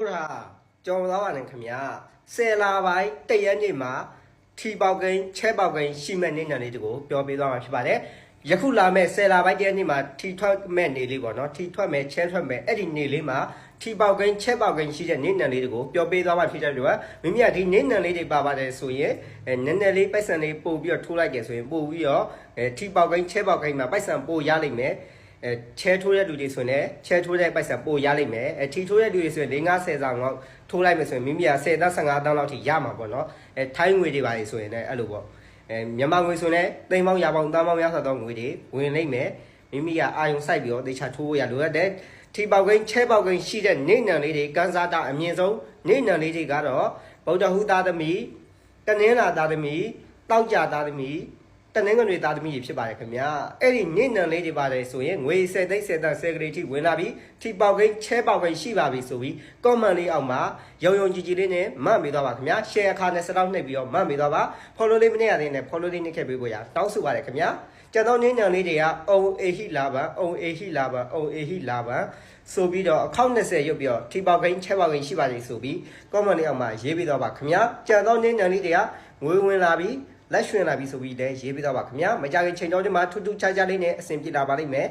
တို့ဟာကြော်သွားပါနဲ့ခင်ဗျာဆယ်လာပိုင်းတရက်နေ့မှာထီပေါကိန်းချဲပေါကိန်းရှိမဲ့နေနံလေးတကိုပြောပြသွားမှာဖြစ်ပါတယ်ယခုလာမဲ့ဆယ်လာပိုင်းတရက်နေ့မှာထီထွက်မဲ့နေလေးပေါ့နော်ထီထွက်မဲ့ချဲထွက်မဲ့အဲ့ဒီနေလေးမှာထီပေါကိန်းချဲပေါကိန်းရှိတဲ့နေနံလေးတကိုပြောပြသွားမှာဖြစ်တဲ့အတွက်မိမိကဒီနေနံလေးတွေပါပါတယ်ဆိုရင်အဲနည်းနည်းလေးပိုက်ဆံလေးပို့ပြီးတော့ထိုးလိုက်ကြဆိုရင်ပို့ပြီးတော့အဲထီပေါကိန်းချဲပေါကိန်းမှာပိုက်ဆံပို့ရလိမ့်မယ် အဲချဲထိုးတဲ့လူတွေဆိုရင်လည်းချဲထိုးတဲ့ပိုက်ဆံပို့ရလိမ့်မယ်အဲထီထိုးတဲ့လူတွေဆိုရင်၄50ဆောင်လောက်ထိုးလိုက်မယ်ဆိုရင်မိမိက10တန်း15တန်းလောက်ထိရမှာပေါ့နော်အဲထိုင်းငွေတွေပါလေဆိုရင်လည်းအဲ့လိုပေါ့အဲမြန်မာငွေဆိုရင်လည်းသိန်းပေါင်းရာပေါင်းတန်းပေါင်းရဆိုတော့ငွေတွေဝင်လိမ့်မယ်မိမိကအာယုံစိုက်ပြီးတော့တေချာထိုးရလိုတဲ့ထီပေါကိန်းချဲပေါကိန်းရှိတဲ့နေနံလေးတွေကန်းစားတာအမြင့်ဆုံးနေနံလေးတွေကတော့ဗုဒ္ဓဟူသားသမီးတနင်္လာသားသမီးတောက်ကြသားသမီး တနင်္ဂနွေသားသမီးကြီးဖြစ်ပါတယ်ခင်ဗျာအဲ့ဒီညဉ့်နံလေးတွေပါတယ်ဆိုရင်ငွေ10သိန်း10တန်း10ကလေးထိဝင်လာပြီထီပေါကိန်းချဲပေါကိန်းရှိပါပြီဆိုပြီး comment လေးအောက်မှာရုံရုံကြည်ကြည်လေးနဲ့မှတ်မိသွားပါခင်ဗျာ share အခါနဲ့စတောက်နှိပ်ပြီးတော့မှတ်မိသွားပါ follow လေးမနေရသေးနဲ့ follow လေးနှိပ်ခဲ့ပေးဖို့ရတောင်းဆိုပါတယ်ခင်ဗျာကျန်တော့ညဉ့်နံလေးတွေကအုံအေဟိလာပါအုံအေဟိလာပါအုံအေဟိလာပါဆိုပြီးတော့အကောင့်20ရုပ်ပြီးတော့ထီပေါကိန်းချဲပေါကိန်းရှိပါလိမ့်ဆိုပြီး comment လေးအောက်မှာရေးပေးသွားပါခင်ဗျာကျန်တော့ညဉ့်နံလေးတွေကငွေဝင်လာပြီ လက်ရွှင်လာပြီဆိုပြီးလည်းရေးပေးတော့ပါခင်ဗျာမကြခင်ချိန်တော်ဒီမှာထူးထူးခြားခြားလေးနဲ့အဆင်ပြေလာပါလိမ့်မယ်